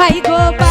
High গো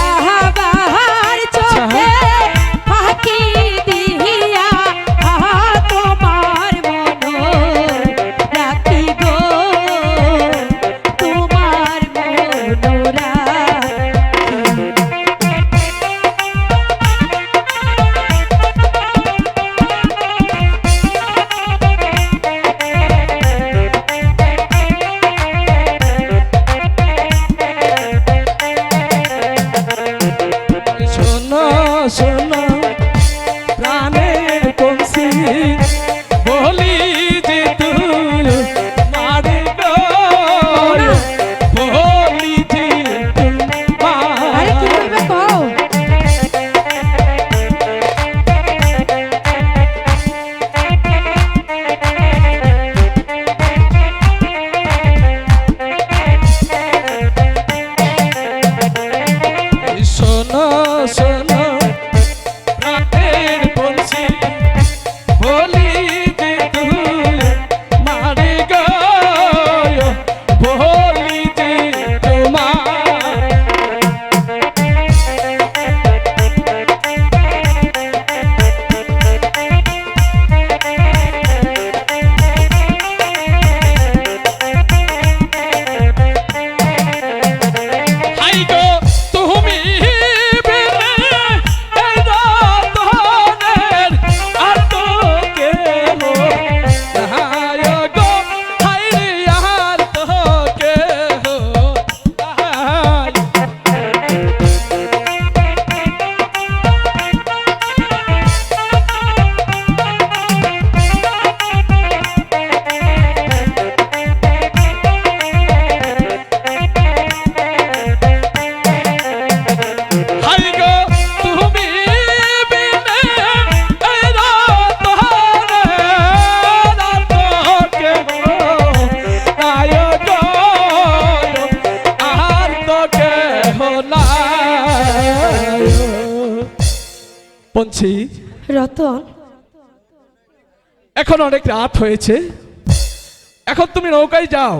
বলছি রতন। এখন অনেক রাত হয়েছে। এখন তুমি নৌকায় যাও।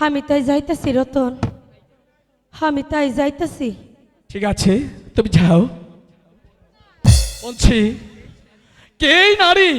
আমি তাই যাইতেছি রতন। আমি তাই যাইতেছি। ঠিক আছে তুমি যাও। বলছি কে নারী?